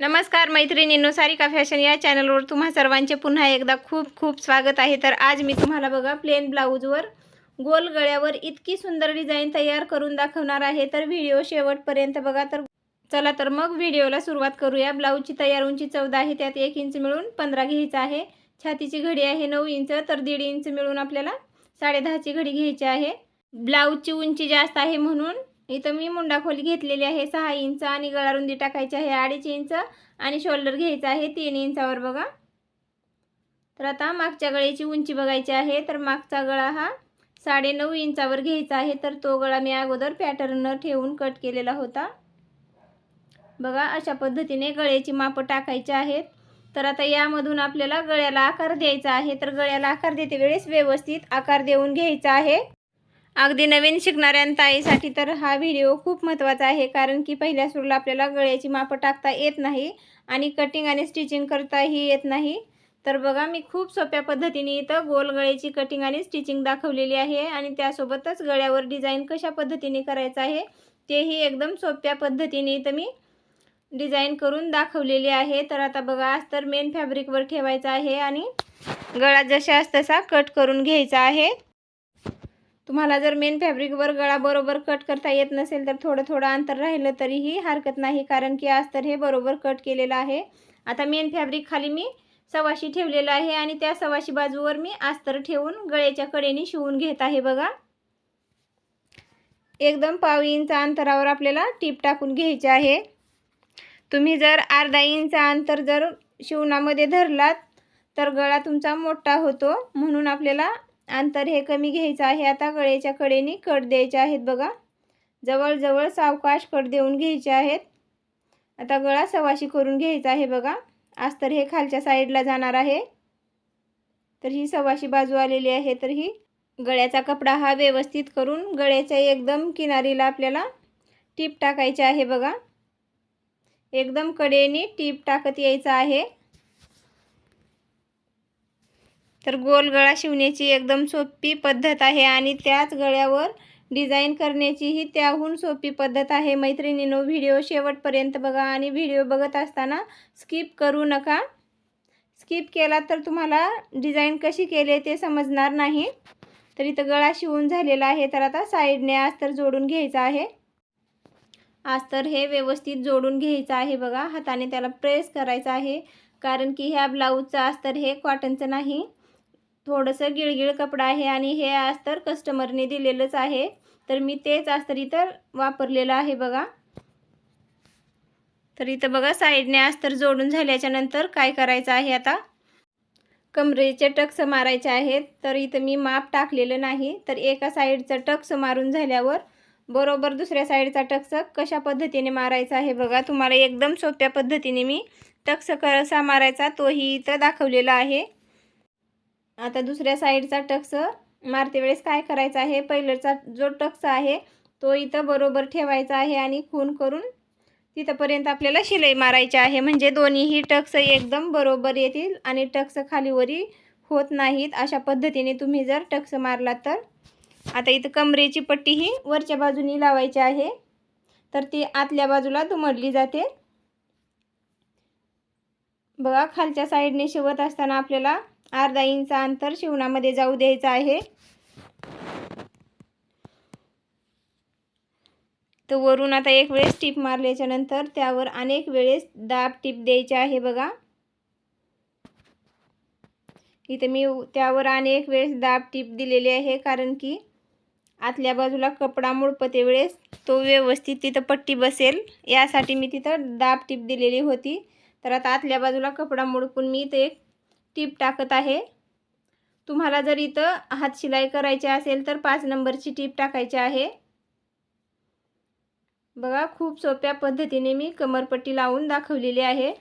नमस्कार मैत्रिणींनो सारिका फॅशन या चॅनलवर तुम्हा सर्वांचे पुन्हा एकदा खूप खूप स्वागत आहे. तर आज मी तुम्हाला बघा प्लेन ब्लाऊजवर गोल गळ्यावर इतकी सुंदर डिझाईन तयार करून दाखवणार आहे. तर व्हिडिओ शेवटपर्यंत बघा. तर चला तर मग व्हिडिओला सुरुवात करूया. ब्लाऊजची तयार उंची चौदा आहे त्यात एक इंच मिळून पंधरा घ्यायचं आहे. छातीची घडी आहे नऊ इंच तर दीड इंच मिळून आपल्याला साडेदहाची घडी घ्यायची आहे. ब्लाऊजची उंची जास्त आहे म्हणून इथं मी मुंडा खोली घेतलेली आहे. सहा इंच आणि गळारुंदी टाकायची आहे. अडीच इंच आणि शोल्डर घ्यायचा आहे तीन इंचावर बघा. तर आता मागच्या गळ्याची उंची बघायची आहे. तर मागचा गळा हा साडे नऊ इंचावर घ्यायचा आहे. तर तो गळा मी अगोदर पॅटर्न ठेवून कट केलेला होता. बघा अशा पद्धतीने गळ्याची मापं टाकायची आहेत. तर आता यामधून आपल्याला गळ्याला आकार द्यायचा आहे. तर गळ्याला आकार देते वेळेस व्यवस्थित आकार देऊन घ्यायचा आहे. अगदी नवीन शिकणाऱ्या ताईसाठी तर हा व्हिडिओ खूप महत्त्वाचा आहे कारण की पहिल्या सुरूला आपल्याला गळ्याची मापं टाकता येत नाही आणि कटिंग आणि स्टिचिंग करताही येत नाही. तर बघा मी खूप सोप्या पद्धतीने इथं गोल गळ्याची कटिंग आणि स्टिचिंग दाखवलेली आहे आणि त्यासोबतच गळ्यावर डिझाईन कशा पद्धतीने करायचं आहे तेही एकदम सोप्या पद्धतीने इथं मी डिझाईन करून दाखवलेली आहे. तर आता बघा आज तर मेन फॅब्रिकवर ठेवायचं आहे आणि गळा जशा तसा कट करून घ्यायचा आहे. तुम्हाला जर मेन फॅब्रिकवर गळा बरोबर कट करता येत नसेल तर थोडं थोडं अंतर राहिलं तरीही हरकत नाही. कारण की आज तर हे बरोबर कट केलेलं आहे. आता मेन फॅब्रिक खाली मी सवाशी ठेवलेलं आहे आणि त्या सवाशी बाजूवर मी अस्तर ठेवून गळ्याच्या कडेने शिवून घेत आहे बघा. एकदम पाव इंच अंतरावर आपल्याला टीप टाकून घ्यायचे आहे. तुम्ही जर अर्धा इंच अंतर जर शिवणामध्ये धरलात तर गळा तुमचा मोठा होतो. म्हणून आपल्याला अंतर हे कमी घ्यायचं आहे. आता गळ्याच्या कडेने कट द्यायचे आहेत बघा. जवळजवळ सावकाश कट देऊन घ्यायचे आहेत. आता गळा सवाशी करून घ्यायचा आहे बघा. अस्तर हे खालच्या साईडला जाणार आहे. तर ही सवाशी बाजू आलेली आहे. तर ही गळ्याचा कपडा हा व्यवस्थित करून गळ्याच्या एकदम किनारीला आपल्याला टीप टाकायची आहे बघा. एकदम कडेने टीप टाकत यायचं आहे. तर गोल गळा शिवण्याची एकदम सोपी पद्धत आहे आणि त्याच गळ्यावर डिझाईन करण्याचीही त्याहून सोपी पद्धत आहे. मैत्रिणीनो व्हिडिओ शेवटपर्यंत बघा आणि व्हिडिओ बघत असताना स्किप करू नका. स्किप केला तर तुम्हाला डिझाईन कशी केली ते समजणार नाही. तर इथं गळा शिवून झालेला आहे तर आता साईडने अस्तर जोडून घ्यायचं आहे. अस्तर हे व्यवस्थित जोडून घ्यायचं आहे बघा हाताने त्याला प्रेस करायचं आहे. कारण की ह्या ब्लाऊजचं अस्तर हे कॉटनचं नाही. थोडंसं गिळगिळ कपडा आहे आणि हे अस्तर कस्टमरने दिलेलंच आहे. तर मी तेच अस्तर इथं वापरलेलं आहे बघा. तर इथं बघा साईडने अस्तर जोडून झाल्याच्यानंतर काय करायचं आहे आता? कमरेचे टक्स मारायचे आहेत. तर इथं मी माप टाकलेलं नाही. तर एका साईडचं टक्स मारून झाल्यावर बरोबर दुसऱ्या साईडचा टक्स कशा पद्धतीने मारायचा आहे बघा. तुम्हाला एकदम सोप्या पद्धतीने मी टक्स कसा मारायचा तोही इथं दाखवलेला आहे. आता दुसऱ्या साईडचा टक्स मारते वेळेस काय करायचं आहे? पहिल्याचा जो टक्स आहे तो इथं बरोबर ठेवायचा आहे आणि खून करून तिथंपर्यंत आपल्याला शिलाई मारायची आहे. म्हणजे दोन्हीही टक्स एकदम बरोबर येतील आणि टक्स खालीवरी होत नाहीत. अशा पद्धतीने तुम्ही जर टक्स मारला तर. आता इथं कमरेची पट्टी ही वरच्या बाजूनी लावायची आहे. तर ती आतल्या बाजूला दुमडली जाते. बघा खालच्या साईडने शिवत असताना आपल्याला अर्धा इंच अंतर शिवणामध्ये जाऊ द्यायचं आहे. तर वरून आता एक वेळेस टीप मारल्याच्या नंतर त्यावर अनेक वेळेस दाब टीप द्यायची आहे बघा. इथे मी त्यावर अनेक वेळेस दाब टीप दिलेली आहे कारण की आतल्या बाजूला कपडा मुळपते वेळेस तो व्यवस्थित तिथं पट्टी बसेल. यासाठी मी तिथं दाब टीप दिलेली होती. तर आता आतल्या बाजूला कपडा मुडपून मी इथं एक टीप टाकत आहे. तुम्हाला जर इथं हात शिलाई करायची असेल तर पाच नंबरची टीप टाकायची आहे. बघा खूप सोप्या पद्धतीने मी कमरपट्टी लावून दाखवलेली आहे.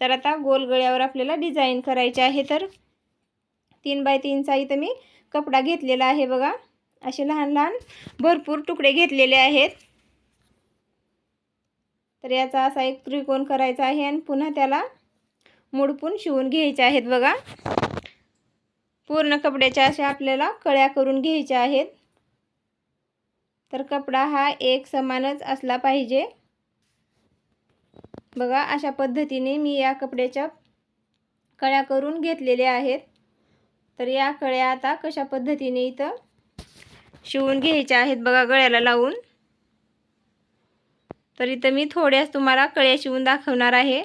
तर आता गोल गळ्यावर आपल्याला डिझाईन करायचे आहे. तर तीन बाय तीनचा इथं मी कपडा घेतलेला आहे बघा. असे लहान लहान भरपूर तुकडे घेतलेले आहेत. तर याचा असा एक त्रिकोण करायचा आहे आणि पुन्हा त्याला मुडपून शिवून घ्यायचे आहेत बघा. पूर्ण कपड्याच्या अशा आपल्याला कळ्या करून घ्यायच्या आहेत. तर कपडा हा एक समानच असला पाहिजे. बघा अशा पद्धतीने मी या कपड्याच्या कळ्या करून घेतलेल्या आहेत. तर या कळ्या आता कशा पद्धतीने इथं शिवून घ्यायच्या आहेत बघा गळ्याला लावून. तर इथं मी थोड्याच तुम्हाला कळ्या शिवून दाखवणार आहे.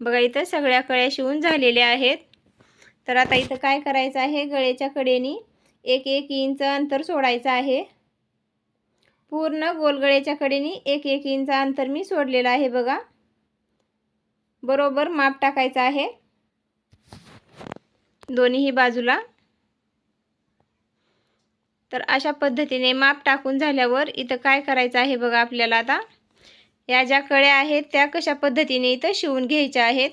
बघा इथं सगळ्या कळ्या शिवून झालेल्या आहेत. तर आता इथं काय करायचं आहे? गळ्याच्या कडेने एक एक इंच अंतर सोडायचं आहे. पूर्ण गोलगळ्याच्या कडेने एक एक इंच अंतर मी सोडलेलं आहे बघा. बरोबर माप टाकायचं आहे. दोन्हीही बाजूला. तर अशा पद्धतीने माप टाकून झाल्यावर इथं काय करायचं आहे बघा आपल्याला आता? या ज्या कळ्या आहेत त्या कशा पद्धतीने इथं शिवून घ्यायच्या आहेत?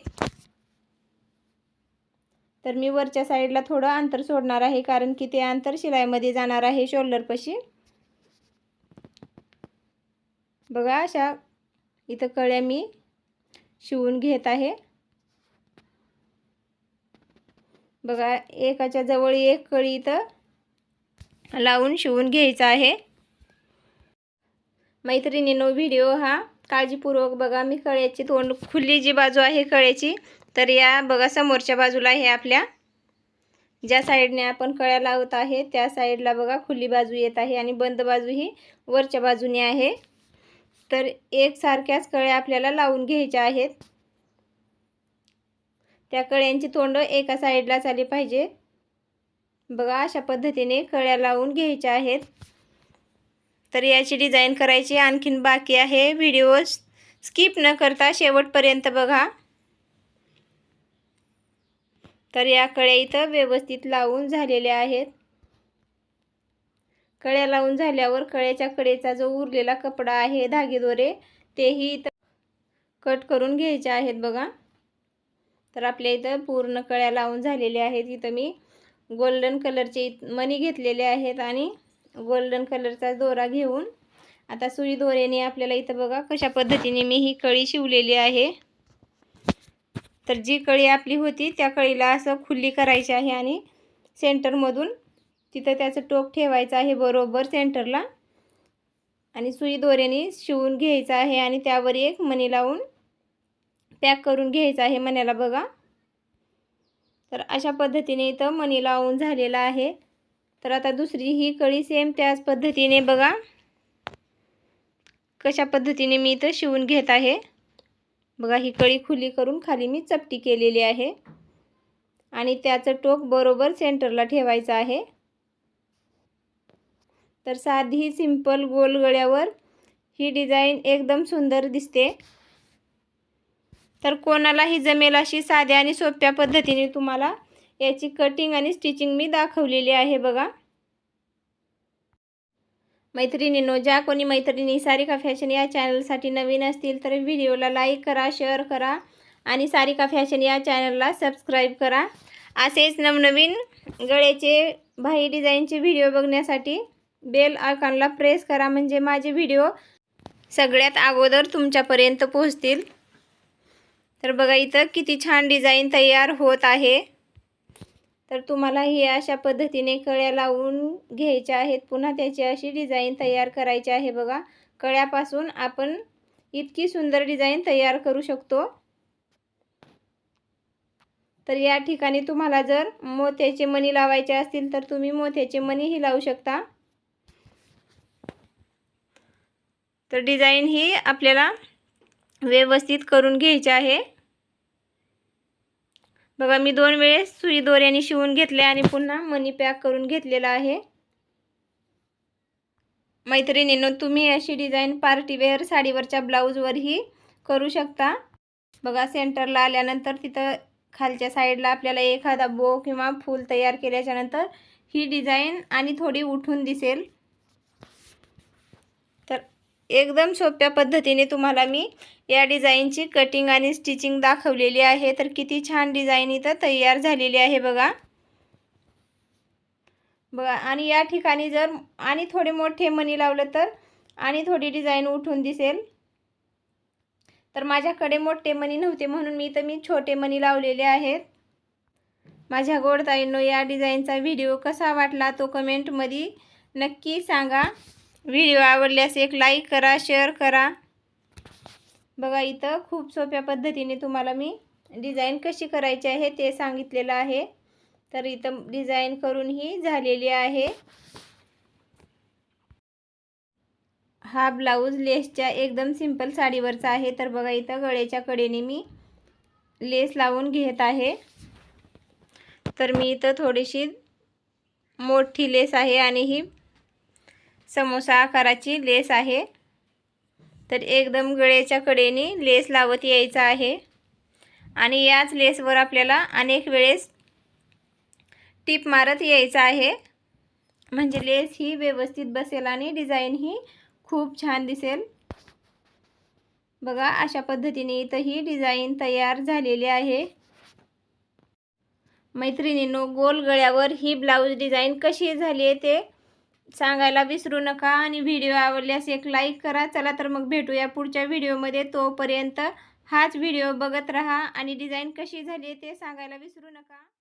तर मी वरच्या साईडला थोडं अंतर सोडणार आहे कारण की ते अंतर शिलाईमध्ये जाणार आहे शोल्डरपाशी बघा अशा इथं कळ्या मी शिवून घेत आहे. बघा एकाच्या जवळ एक कळी इथं लावून शिवून घ्यायचा आहे. मैत्रिणीनो व्हिडिओ हा काळजीपूर्वक बघा मी कळ्याची तोंड खुली जी बाजू आहे कळ्याची तर या बघा समोरच्या बाजूला हे आपल्या. ज्या साईडने आपण कळ्या लावत आहे त्या साईडला बघा खुली बाजू येत आहे आणि बंद बाजू ही वरच्या बाजूने आहे. तर एकसारख्याच कळ्या आपल्याला लावून घ्यायच्या आहेत. त्या कळ्यांची तोंड एका साईडलाच आली पाहिजे. बघा अशा पद्धतीने कळ्या लावून घ्यायच्या आहेत. तर याची डिझाईन करायची आणखीन बाकी आहे. व्हिडिओ स्किप न करता शेवटपर्यंत बघा. तर या कळ्या इथं व्यवस्थित लावून झालेल्या आहेत. कळ्या लावून झाल्यावर कळ्याच्या कडेचा जो उरलेला कपडा आहे धागेदोरे तेही इथं कट करून घ्यायचे आहेत बघा. तर आपल्या इथं पूर्ण कळ्या लावून झालेल्या आहेत. इथं मी गोल्डन कलरचे मणी घेतलेले आहेत आणि गोल्डन कलरचा दोरा घेऊन आता सुई दोऱ्याने आपल्याला इथं बघा कशा पद्धतीने मी ही कळी शिवलेली आहे. तर जी कळी आपली होती त्या कळीला असं खुल्ली करायची आहे आणि सेंटरमधून तिथं त्याचं टोक ठेवायचं आहे बरोबर सेंटरला आणि सुई दोऱ्याने शिवून घ्यायचं आहे आणि त्यावर एक मणी लावून पॅक करून घ्यायचं आहे मण्याला बघा. तर अशा पद्धतीने इथं मणी लावून झालेला आहे. तर आता दुसरी ही कळी सेम त्याच पद्धतीने बघा. कशा पद्धतीने मी इथं शिवून घेत आहे. बघा ही कळी खुली करून खाली मी चपटी केलेली आहे. आणि त्याचं टोक बरोबर सेंटरला ठेवायचं आहे. तर साधी सिंपल गोल गळ्यावर ही डिझाईन एकदम सुंदर दिसते. तर कोणालाही जमेल अशी साध्या आणि सोप्या पद्धतीने तुम्हाला याची कटिंग आणि स्टिचिंग मी दाखवलेली आहे बघा. मैत्रिणींनो ज्या कोणी मैत्रिणी सारिका फॅशन या चॅनलसाठी नवीन असतील तर व्हिडिओला लाईक करा शेअर करा आणि सारिका फॅशन या चॅनलला सबस्क्राईब करा. असेच नवनवीन गळ्याचे भाई डिझाईनचे व्हिडिओ बघण्यासाठी बेल आयकॉनला प्रेस करा म्हणजे माझे व्हिडिओ सगळ्यात अगोदर तुमच्यापर्यंत पोहोचतील. तर बघा इथं किती छान डिझाईन तयार होत आहे. तर तुम्हाला ही अशा पद्धतीने कळ्या लावून घ्यायच्या आहेत. पुन्हा त्याची अशी डिझाईन तयार करायची आहे बघा. कळ्यापासून आपण इतकी सुंदर डिझाईन तयार करू शकतो. तर या ठिकाणी तुम्हाला जर मोत्याचे मणी लावायचे असतील तर तुम्ही मोत्याचे मणीही लावू शकता. तर डिझाईन ही आपल्याला व्यवस्थित करून घ्यायची आहे. बघा मी दोन वेळेस सुई दोऱ्याने शिवून घेतले आणि पुन्हा मनी पॅक करून घेतलेला आहे. मैत्रिणीनं तुम्ही अशी डिझाईन पार्टीवेअर साडीवरच्या ब्लाऊजवरही करू शकता. बघा सेंटरला आल्यानंतर तिथं खालच्या साईडला आपल्याला एखादा बो किंवा फूल तयार केल्याच्यानंतर ही डिझाईन आणि थोडी उठून दिसेल. एकदम सोप्या पद्धतीने तुम्हाला मी या डिझाईनची कटिंग आणि स्टिचिंग दाखवलेली आहे. तर किती छान डिझाईन इथं तयार झालेली आहे बघा. बघा आणि या ठिकाणी जर आणि थोडे मोठे मणी लावलं तर आणि थोडी डिझाईन उठून दिसेल. तर माझ्याकडे मोठे मणी नव्हते म्हणून मी तर मी छोटे मणी लावलेले आहेत. माझ्या गोडताईंनो या डिझाईनचा व्हिडिओ कसा वाटला तो कमेंटमध्ये नक्की सांगा. व्हिडिओ आवडल्यास एक लाईक करा शेअर करा. बघा इथं खूप सोप्या पद्धतीने तुम्हाला मी डिझाईन कशी करायची आहे ते सांगितलेलं आहे. तर इथं डिझाईन करून ही झालेली आहे. हा ब्लाऊज लेसच्या एकदम सिंपल साडीवरचा आहे. तर बघा इथं गळ्याच्या कडेने मी लेस लावून घेत आहे. तर मी इथं थोडीशी मोठी लेस आहे आणि ही समोसा आकाराची लेस आहे. तर एकदम गळ्याच्या कडेने लेस लावत यायचं आहे. आणि याच लेसवर आपल्याला अनेक वेळेस टीप मारत यायचं आहे. म्हणजे लेस ही व्यवस्थित बसेल आणि डिझाईन ही खूप छान दिसेल. बघा अशा पद्धतीने इथं ही डिझाईन तयार झालेली आहे. मैत्रिणींनो गोल गळ्यावर ही ब्लाऊज डिझाईन कशी झाली आहे ते सांगायला विसरू नका आणि व्हिडिओ आवडल्यास एक लाईक करा. चला तर मग भेटूया पुढच्या व्हिडिओमध्ये. तोपर्यंत हाच व्हिडिओ बघत राहा आणि डिझाईन कशी झाली ते सांगायला विसरू नका.